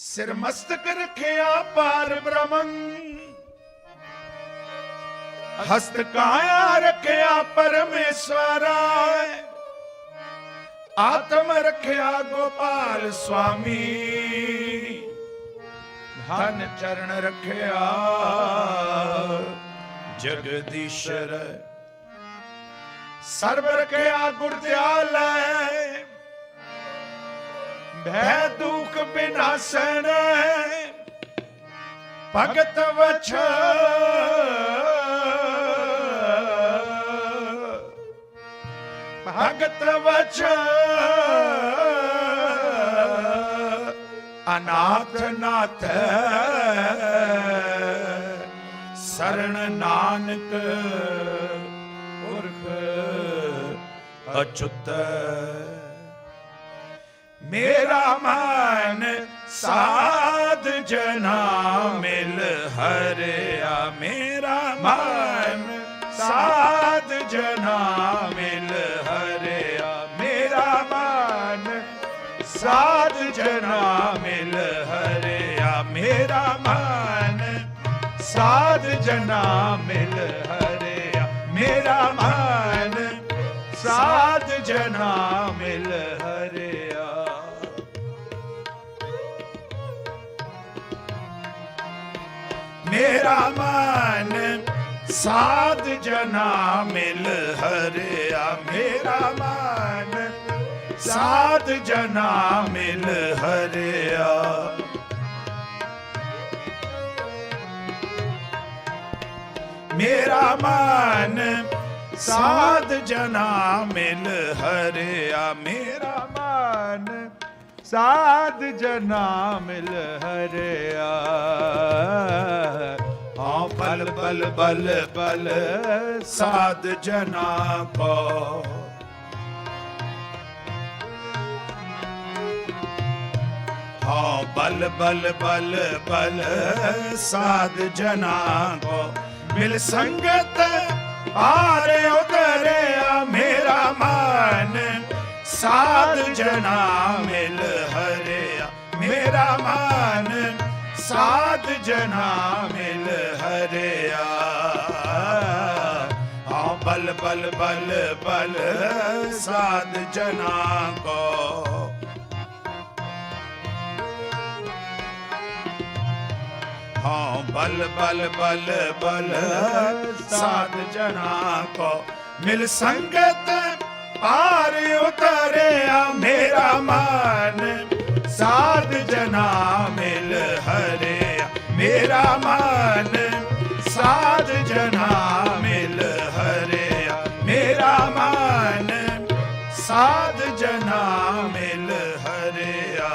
ਸਿਰ ਮਸਤਕ ਰਖਿਆ ਪਾਰ ਬ੍ਰਹਮੰ। ਹਸਤ ਕਾਇਆ ਰਖਿਆ ਪਰਮੇਸ਼ਵਰਾ। ਆਤਮ ਰਖਿਆ ਗੋਪਾਲ ਸੁਆਮੀ ਧਨ ਚਰਨ ਰਖਿਆ ਜਗਦੀਸ਼ਰ। ਸਰਬ ਰਖਿਆ ਗੁਰਦਿਆਲੈ। ਭੈ ਦੁਖ ਬਿਨਾਸਨ ਭਗਤ ਵਛ। ਭਗਤ ਵਛ। ਅਨਾਥ ਨਾਥ। ਸਰਣ ਨਾਨਕ ਪੁਰਖ ਅਚੁੱਤ ਮੇਰਾ ਮਨ ਸਾਧ ਜਨਾ ਮਿਲ ਹਰਿਆ ਮੇਰਾ ਮਨ ਸਾਧ ਜਨਾ ਮਿਲ ਹਰਿਆ ਮੇਰਾ ਮਨ ਸਾਧ ਜਨਾ ਮਿਲ ਹਰਿਆ ਮੇਰਾ ਮਨ ਸਾਧ ਜਨਾ ਮਿਲ ਹਰਿਆ ਮੇਰਾ ਮਨ ਸਾਧ ਜਨਾ ਮਿਲ ਹਰਿਆ ਮੇਰਾ ਮਨ ਸਾਧ ਜਨਾ ਮਿਲ ਹਰਿਆ। ਮੇਰਾ ਮਨ ਸਾਧ ਜਨਾ ਮਿਲ ਹਰਿਆ। ਮੇਰਾ ਮਨ ਸਾਧ ਜਨਾ ਮਿਲ ਹਰਿਆ। ਮੇਰਾ ਮਨ ਸਾਧ ਜਨਾ ਮਿਲ ਹਰਿਆ। ਬਲ ਬਲ ਬਲ ਬਲ, ਸਾਧ ਜਨਾ ਕੋ। ਹਾਂ, ਬਲ ਬਲ ਬਲ ਬਲ, ਸਾਧ ਜਨਾ ਕੋ। ਮਿਲ ਸੰਗਤ ਆਰੇ ਉਤਰਿਆ ਮੇਰਾ ਮਨ। ਸਾਧ ਜਨਾ ਮਿਲ ਹਰਿਆ ਮੇਰਾ ਮਨ। ਸਾਧ ਜਨਾ ਮਿਲ ਹਰਿਆ ਹਾਂ, ਬਲ ਬਲ ਬਲ ਬਲ, ਸਾਧ ਜਨਾ ਕੋ। ਹਾਂ, ਬਲ ਬਲ ਬਲ ਬਲ, ਸਾਧ ਜਨਾ ਕੋ। ਮਿਲ ਸੰਗਤ ਪਾਰ ਉਤਰਿਆ ਮੇਰਾ ਮਨ। ਸਾਧ ਜਨਾ ਮਿਲ ਹਰਿਆ ਮੇਰਾ ਮਨ। ਸਾਧ ਜਨਾ ਮਿਲ ਹਰਿਆ ਮੇਰਾ ਮਨ ਸਾਧ ਜਨਾ ਮਿਲ ਹਰਿਆ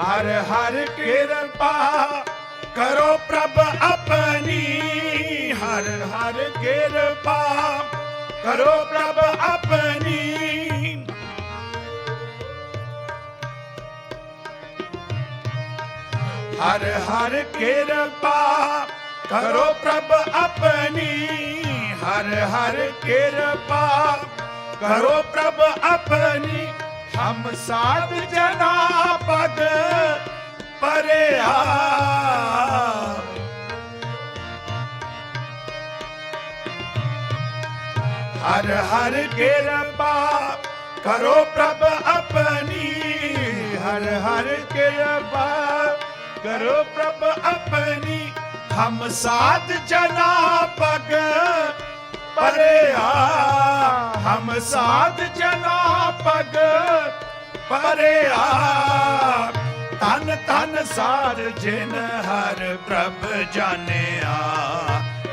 ਹਰ ਹਰ ਕਿਰਪਾ ਕਰੋ ਪ੍ਰਭ ਆਪਣੀ ਹਰ ਹਰ ਕਿਰਪਾ ਕਰੋ ਪ੍ਰਭ ਆਪਣੀ ਹਰ ਹਰ ਕਿਰਪਾ ਕਰੋ ਪ੍ਰਭ ਆਪਣੀ। ਹਰ ਹਰ ਕਿਰਪਾ ਕਰੋ ਪ੍ਰਭ ਆਪਣੀ। ਹਮ ਸਾਧ ਜਨਾ ਪਦ ਪਰਿਆ। ਹਰ ਹਰ ਕਿਰਪਾ ਕਰੋ ਪ੍ਰਭ ਆਪਣੀ। ਹਰ ਹਰ ਕਿਰਪਾ ਕਰੋ ਪ੍ਰਭ ਆਪਣੀ, ਹਮ ਸਾਧ ਜਨਾ ਪਗ ਪਰਿਆ ਹਮ ਸਾਧ ਜਨਾ ਪਗ ਪਰਿਆ ਤਨ ਤਨ ਸਾਰ ਜਿਨ ਹਰ ਪ੍ਰਭ ਜਾਣਿਆ।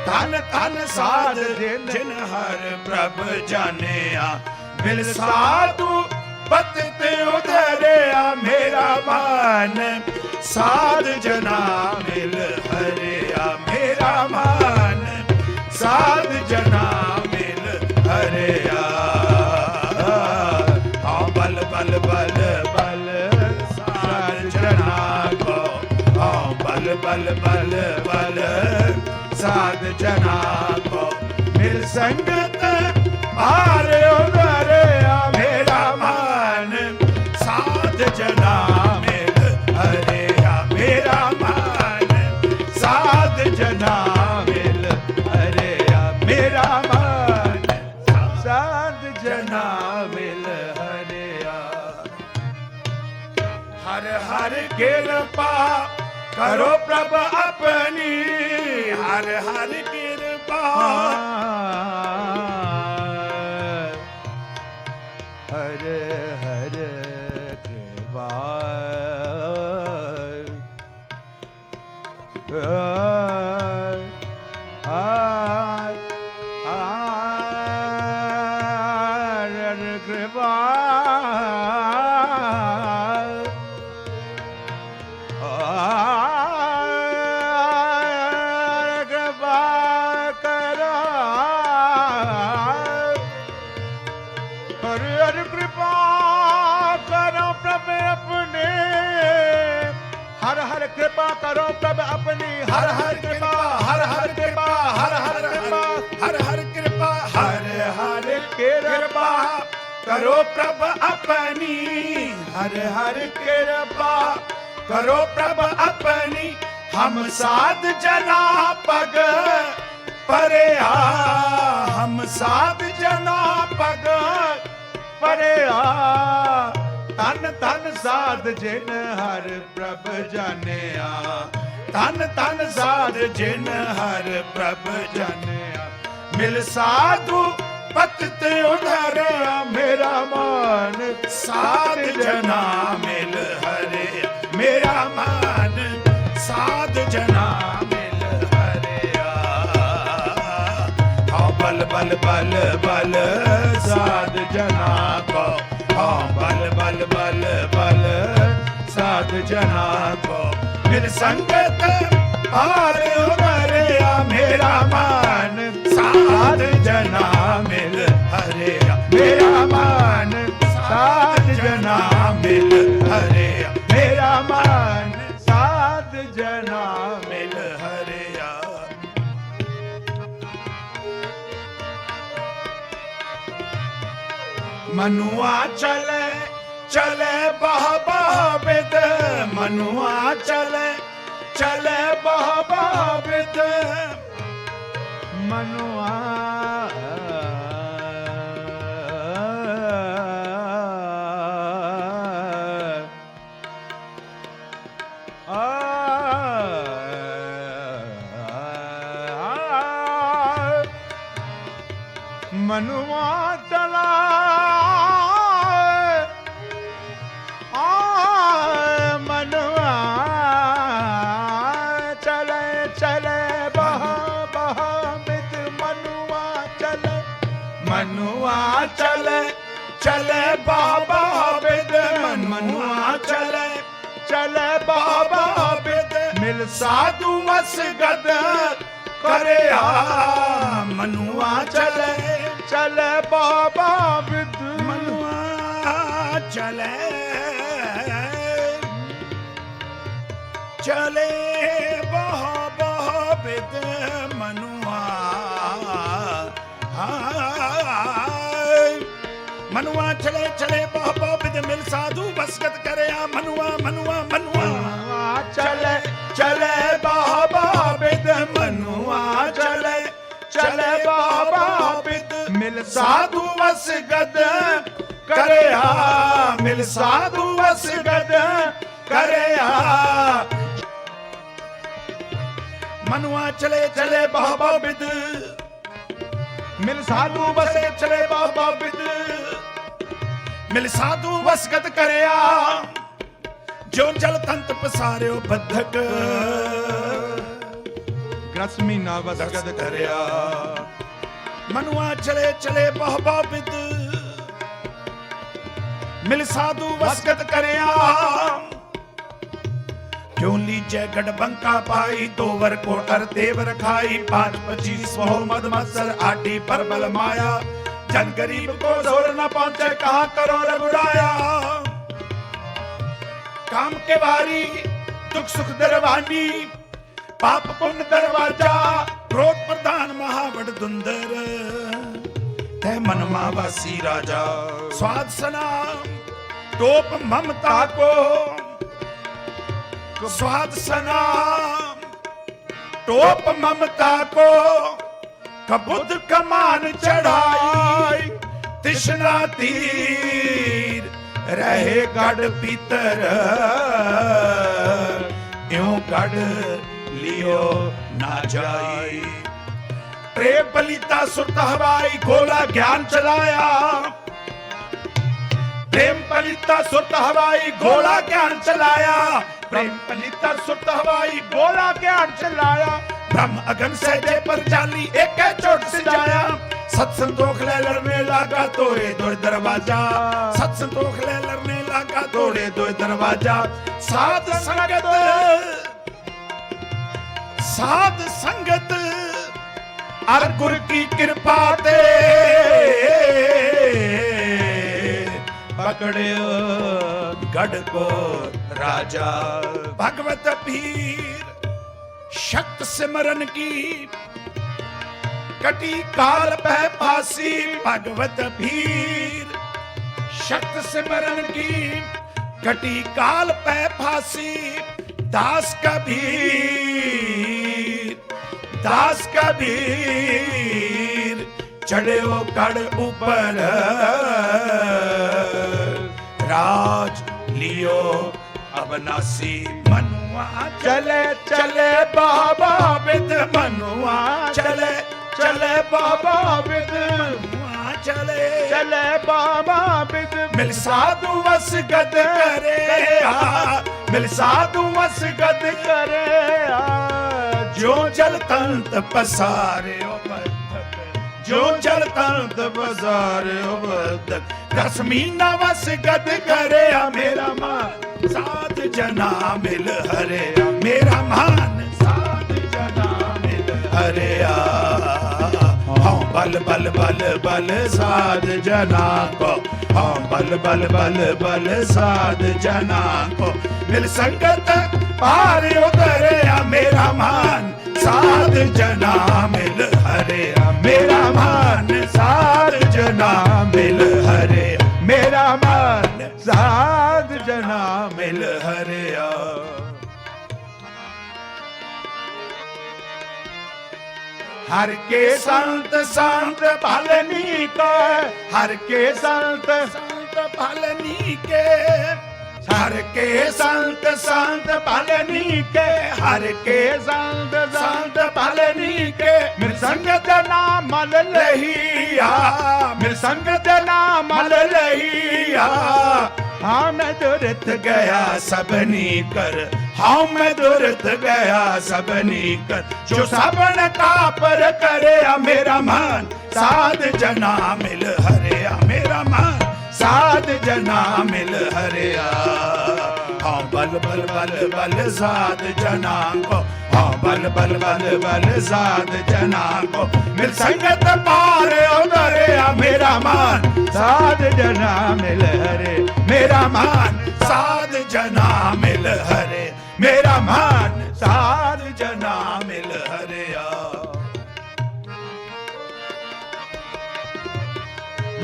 ਤਨ ਤਨ ਸਾਰ ਜਿਨ ਜਿਨ ਹਰ ਪ੍ਰਭ ਜਾਣਿਆ। ਮਿਲ ਸਾਧੂ ਪਤ ਤੇ ਉਧਰਿਆ ਮੇਰਾ ਮਨ। ਸਾਧ ਜਨਾ ਮਿਲ ਹਰਿਆ ਮੇਰਾ ਮਨ। ਸਾਧ ਜਨਾ ਮਿਲ ਹਰਿਆ। ਹਾਂ, ਬਲ ਬਲ ਬਲ ਬਲ, ਸਾਧ ਜਨਾ ਕੋ ਹਾਂ, ਬਲ ਬਲ ਬਲ ਬਲ, ਸਾਧ ਜਨਾ ਕੋ ਮਿਲ ਸੰਗਤ ਕਰੋ ਪ੍ਰਭ ਆਪਣੀ ਹਰ ਹਰ ਕਿਰਪਾ। ਹਰ ਹਰ ਕਿਰਪਾ। ਹਰ ਹਰ ਹਰ ਕਿਰਪਾ, ਹਰ ਹਰ ਕਿਰਪਾ, ਹਰ ਹਰ ਕਿਰਪਾ, ਹਰ ਹਰ ਕਿਰਪਾ, ਹਰ ਹਰ ਕਿਰਪਾ ਕਰੋ ਪ੍ਰਭ ਆਪਣੀ। ਹਰ ਹਰ ਕਿਰਪਾ ਕਰੋ ਪ੍ਰਭ ਆਪਣੀ। ਹਮ ਸਾਧ ਜਨਾ ਪਗ ਪਰਿਆ, ਹਮ ਸਾਧ ਜਨਾ ਪਗ ਪਰਿਆ। ਤਨ ਤਨ ਸਾਧ ਜਿਨ ਹਰ ਪ੍ਰਭ ਜਾਣਿਆ ਧਨ ਤਨ ਸਾਧ ਜਿਨ ਹਰ ਪ੍ਰਭ ਜਾਣਿਆ। ਮਿਲ ਸਾਧੂ ਪਤਿਤ ਉਧਰਿਆ ਮੇਰਾ ਮਾਨ। ਸਾਧ ਜਨਾ ਮਿਲ ਹਰੇ ਮੇਰਾ ਮਾਨ। ਸਾਧ ਜਨਾ ਮਿਲ ਹਰਿਆ। ਹਉ ਬਲ ਬਲ ਬਲ ਬਲ, ਸਾਧ ਜਨਾ ਕੋ। ਹਉ ਬਲ ਬਲ ਬਲ ਬਲ, ਸਾਧ ਜਨਾ ਕੋ। ਮਿਲ ਸੰਗਤ ਹਾਰ ਉਧਰਿਆ ਮੇਰਾ ਮਾਨ ਸਾਧ ਜਨਾ ਮਿਲ ਹਰਿਆ ਮੇਰਾ ਮਾਨ ਸਾਧ ਜਨਾ ਮਿਲ ਹਰਿਆ ਮੇਰਾ ਮਾਨ ਸਾਧ ਜਨਾ ਮਿਲ ਹਰਿਆ ਮਨੁਆ ਚਲੇ ਚਲੇ ਬਹ ਬਹ ਬਿਦ ਮਨੁਆ ਚਲੇ ਚਲੇ ਬਹ ਬਹ ਮਨੁਆ ਮਨੁਆ ਚਲੇ ਚਲੇ ਬਾਬਾ ਬਿਦ ਮਨੁਆ ਚਲੇ ਚਲੇ ਬਾਬਾ ਬਿਦ ਮਿਲ ਸਾਧੂ ਵਸ ਕਰਿਆ, ਮਨੁਆ ਚਲੇ ਚਲੇ ਬਾਬਾ ਵਿਦ ਮਨੁਆ ਚਲੇ ਚਲੇ ਬਾਬਾ ਬਹੁ ਬਿਦ ਮਨੁਆ ਚਲੇ ਚਲੇ ਬਾਬਾ ਬਿਦ ਮਿਲ ਸਾਧੂ ਬਸਕਤ ਕਰਿਆ ਮਨੁਆ ਮਨੁਆ ਮਨੁਆ। ਮਨੁਆ ਚਲੇ ਚਲੇ ਬਾਬਾ ਬਿਦ ਮਨੁਆ ਚਲੇ ਚਲੇ ਬਾਬਾ ਬਿਦ ਮਿਲ ਸਾਧੂ ਵਸ ਗਦ ਕਰਿਆ। ਮਿਲ ਸਾਧੂ ਵਸ ਗਦ ਕਰਿਆ। ਮਨੁਆ ਚਲੇ ਚਲੇ ਬਾਬਾ ਬਿਦ ਮਿਲ ਸਾਧੂ ਸਾਧੂ ਵਸੇ ਚਲੇ ਬਾਬਾ ਬਿਦ ਮਿਲ ਸਾਧੂ ਵਸਗਤ ਕਰਿਆ ਜੋ ਜਲ ਤੰਤ ਪਸਾਰਿਓ ਬੱਧਕ ਗ੍ਰਸ ਮਹੀਨਾ ਵਸਗਦ ਕਰਿਆ ਮਨੁਆ ਚਲੇ ਚਲੇ ਬਹੁ ਬਿਦ ਮਿਲ ਸਾਧੂ ਵਸਗਤ ਕਰਿਆ ਕਿਉ ਲੀਜੈ ਗੜ ਬੰਕਾ ਪਾਈ ਦੋ ਵਰ ਕੋਟਰ ਦੇਵ ਰਖਾਈ ਪਾਂਚ ਪਚੀਸ ਬਹੁ ਮਦ ਮਸਰ ਆਡੀ ਪਰਬਲ ਮਾਇਆ जन गरीब को जोर न पहुंचे कहा करो रघुराया काम के बारी दुख सुख दरवानी पाप पुण्य दरवाजा क्रोध प्रधान महावट दुंदर तय मन मावासी राजा स्वाद सनाम टोप ममता को स्वाद सनाम टोप ममता को ਕਬੁੱਧ ਕਮਾਨ ਚੜਾਈ, ਤਿਸ਼ਨਾ ਤੀਰ, ਰਹੇ ਗੜ ਪੀਤਰ। ਇਉਂ ਗੜ ਲਿਓ ਨਾ ਜਾਈ। ਪ੍ਰੇਮ ਬਲੀਤਾ ਸੁਰਤ ਹਵਾਈ ਗੋਲਾ ਗਿਆਨ ਚਲਾਇਆ। ਪ੍ਰੇਮ ਬਲੀਤਾ ਸੁਰਤ ਹਵਾਈ ਗੋਲਾ ਗਿਆਨ ਚਲਾਇਆ। ਪ੍ਰੇਮ ਪਲੀਤਾ ਸੁਰਤ ਹਵਾਈ ਬੋਲਾ ਗਿਆਨ ਚਲਾਇਆ। ਬ੍ਰਹਮ ਅਗਨ ਸਹਿਜੇ ਪਰ ਚਾਲੀ ਏਕੇ ਛੋਟ ਸਜਾਇਆ। ਸਤ ਸੰਤੋਖ ਲੈ ਲੜਨੇ ਲਾਗਾ ਤੋੜੇ ਦੋਏ ਦਰਵਾਜਾ। ਸਤ ਸੰਤੋਖ ਲੈ ਲੜਨੇ ਲਾਗਾ ਤੋੜੇ ਦੋਏ ਦਰਵਾਜਾ। ਸਾਧ ਸੰਗਤ ਸਾਧ ਸੰਗਤ, ਅਰ ਗੁਰ ਕੀ ਕਿਰਪਾ ਤੇ ਪਕੜਿਓ ਗੜ ਕੋ ਰਾਜਾ। ਭਗਵਤ ਪੀਰ, ਸ਼ਕਤ ਸਿਮਰਨ ਕੀ? ਕਟੀ ਕਾਲ ਪੈ ਪਾਸੀ ਭਗਵਤ ਪੀਰ, ਸ਼ਕਤ ਸਿਮਰਨ ਕੀ? ਕਟੀ ਕਾਲ ਪੈ ਫਾਸੀ ਦਾਸ ਕਬੀਰ ਦਾਸ ਕਬੀਰ। ਚੜਿਓ ਕੜ ਉਪਰ। ਰਾਜ ਲਿਓ ਅਬਨਾਸੀ ਮਨੁਆ ਚਲੇ ਚਲੇ ਬਾਬਾ ਵਿਦ ਮਨੁਆ ਚਲੇ ਚਲੇ ਬਾਬਾ ਵਿਦ ਮਨੁਆ ਚਲੇ ਚਲੇ ਬਾਬਾ ਵਿਦ ਮਿਲ ਸਾਧੂ ਵਸਗਤ ਕਰੇ ਮਿਲ ਸਾਧੂ ਵਸਗਤ ਕਰੇ ਜੋ ਜਲ ਤੰਤ ਪਸਾਰਿਓ ਪਰ ਜੋ ਚਲ ਤੰਦ ਬਾਜ਼ਾਰ ਉਬਦਕ ਰਸਮੀਨਾ ਵਸ ਗਦ ਕਰਿਆ ਮੇਰਾ ਮਾਨ। ਸਾਧ ਜਨਾ ਮਿਲ ਹਰਿਆ, ਮੇਰਾ ਮਾਨ। ਸਾਧ ਜਨਾ ਮਿਲ ਹਰਿਆ। ਹਾਂ ਬਲ ਬਲ ਬਲ ਬਲ ਸਾਧ ਜਨਾ ਕੋ। ਹਾਂ ਬਲ ਬਲ ਬਲ ਬਲ ਸਾਧ ਜਨਾ ਕੋ। ਮਿਲ ਸੰਗਤ ਪਾਰ ਉਤਰਿਆ ਮੇਰਾ ਮਾਨ। ਸਾਧ ਜਨਾ ਮਿਲ ਹਰਿਆ ਮੇਰਾ ਮਨ ਸਾਧ ਜਨਾ ਮਿਲ ਹਰਿਆ ਮੇਰਾ ਮਨ ਸਾਧ ਜਨਾ ਮਿਲ ਹਰਿਆ। ਹਰ ਕੇ ਸੰਤ ਸੰਤ ਭਲ ਨੀਕ ਹਰ ਕੇ ਸੰਤ ਸੰਤ ਭਲ ਨੀਕੇ ਕੇ ਸੰਤ ਸੰਤ ਪਾਲਨੀ ਕੇ, ਹਰ ਕੇ ਸੰਤ ਸੰਤ ਪਾਲਨੀ ਕੇ। ਮਿਰ ਸੰਗਤ ਨਾਮ ਮਲ ਆ ਮਿਰ ਸੰਗਤ ਨਾਮ ਮਲ ਆ ਹਾਂ, ਮੈਂ ਦੁਰਤ ਗਿਆ ਸਭਨੀ ਕਰ। ਹਾਂ, ਮੈਂ ਦੁਰਤ ਗਿਆ ਸਭਨੀ ਕਰ। ਜੋ ਸਭਨ ਕਾ ਪਰ ਕਰਿਆ, ਮੇਰਾ ਮਨ ਸਾਧ ਜਨਾ ਮਿਲ ਹਰਿਆ, ਮੇਰਾ ਮਨ ਸਾਧ ਜਨਾ ਮਿਲ ਹਰਿਆ। ਬਲ ਬਲ ਬਲ ਬਲ ਸਾਧ ਜਨਾਂ ਕੋ ਹਾਂ, ਬਲ ਬਲ ਬਲ ਬਲ ਸਾਧ ਜਨਾਂ ਕੋ ਮਿਲ ਸੰਗਤ ਪਾਰ ਉਨਰਿਆ ਮੇਰਾ ਮਾਨ। ਸਾਧ ਜਨਾਂ ਮਿਲ ਹਰੇ, ਮੇਰਾ ਮਾਨ। ਸਾਧ ਜਨਾਂ ਮਿਲ ਹਰੇ, ਮੇਰਾ ਮਾਨ। ਸਾਧ ਜਨਾਂ ਮਿਲ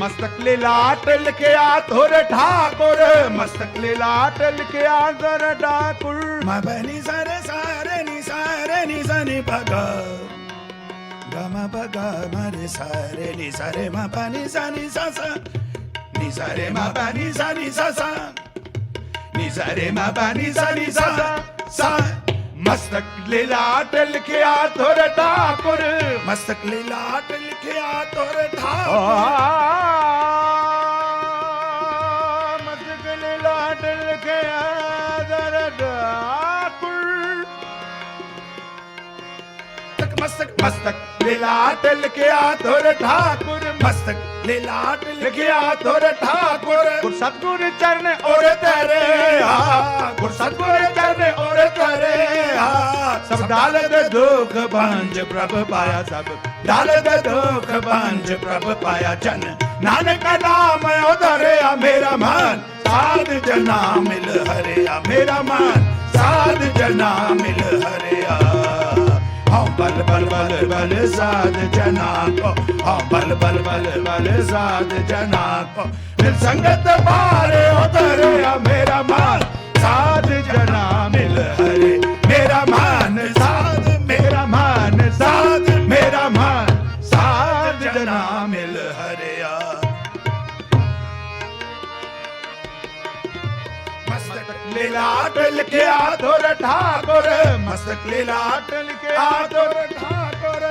मस्तक ले लाट लिखे आ थोर ठाकुर मस्तक ले लाट लिखे आ थोर ठाकुर म बनी सरे सारे नि सारे नि सनि भग गम भग मरे सारे नि सारे म पनि सनि सा सा नि सारे म पनि सनि सा सा नि सारे म पनि सनि सा सा सा मस्तक ले लाट लिखे आ थोर ठाकुर मस्तक लीलाट लिखिया ਆਖਿਆ ਤੁਰ ਠਾ ਮਸਗਨ ਲਾਡ ਲਖਿਆ ਦਰਦ ਆਕੁਲ ਤਕ ਮਸਕ ਮਸਕ ਲੀਲਾਟ ਲਿਖਿਆ ਤੁਰ ਠਾਕੁਰ ਮਸਕ ਲੀਲਾਟ ਲਿਖਿਆ ਤੁਰ ਠਾਕੁਰ ਗੁਰ ਸਤਗੁਰ ਚਰਨ ਔਰ ਤੇਰੇ ਆ। ਗੁਰ ਸਤਗੁਰ ਚਰਨ ਔਰ ਤੇਰੇ ਆ। ਸਭ ਦਾਲਤ ਦੁਖ ਦਲਦ ਦੁਖ ਬੰਜ ਪ੍ਰਭ ਪਾਇਆ ਜਨ ਨਾਨਕ ਨਾਮ ਉਧਰਿਆ ਮੇਰਾ ਮਨ। ਸਾਧ ਜਨਾ ਮਿਲ ਹਰਿਆ ਮੇਰਾ ਮਨ। ਸਾਧ ਜਨਾ ਮਿਲ ਹਰਿਆ। ਹਉ ਬਲ ਬਲ ਬਲ ਬਲ ਸਾਧ ਜਨਾ ਕੋ। ਹਉ ਬਲ ਬਲ ਬਲ ਬਲ ਸਾਧ ਜਨਾ ਕੋ। ਮਿਲ ਸੰਗਤ ਪਾਰੇ ਉਧਰਿਆ ਮੇਰਾ ਮਨ। ਸਾਧ ਜਨਾ ਮਿਲ ਹਰੇ ਮੇਰਾ ਮਨ। लिखिया धुर ठाकुर मस्तक लीलाट लिखिया धुर ठाकुर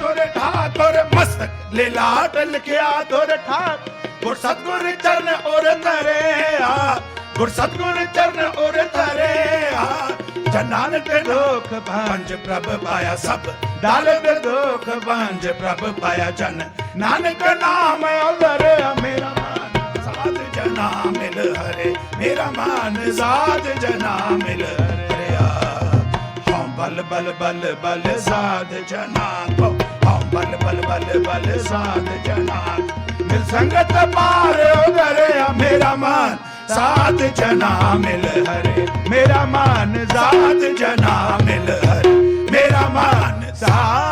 धुर ठाकुर मस्तक लीलाट लिखिया धुर ठाकुर गुर सतगुर चरण और तरे आ गुर सतगुर चरण और तरे आ जनान के दुख भंज प्रभ पाया सब डाल के दुख भंज प्रभ पाया जन नानक नाम उधर मेरा ਸਾਧ ਜਨਾ ਮਿਲ ਹਰੇ, ਮੇਰਾ ਮਾਨ ਸਾਧ ਜਨਾ ਮਿਲ ਹਰਿਆ। ਹਉ ਬਲ ਬਲ ਬਲ ਬਲ ਸਾਧ ਜਨਾ ਕੋ, ਹਉ ਬਲ ਬਲ ਬਲ ਬਲ ਸਾਧ ਜਨਾ। ਮਿਲ ਸੰਗਤ ਪਾਰ ਉਦਰਿਆ ਮੇਰਾ ਮਾਨ ਸਾਧ ਜਨਾ ਮਿਲ ਹਰੇ, ਮੇਰਾ ਮਾਨ ਸਾਧ ਜਨਾ ਮਿਲ ਹਰੇ, ਮੇਰਾ ਮਾਨ ਸਾਧ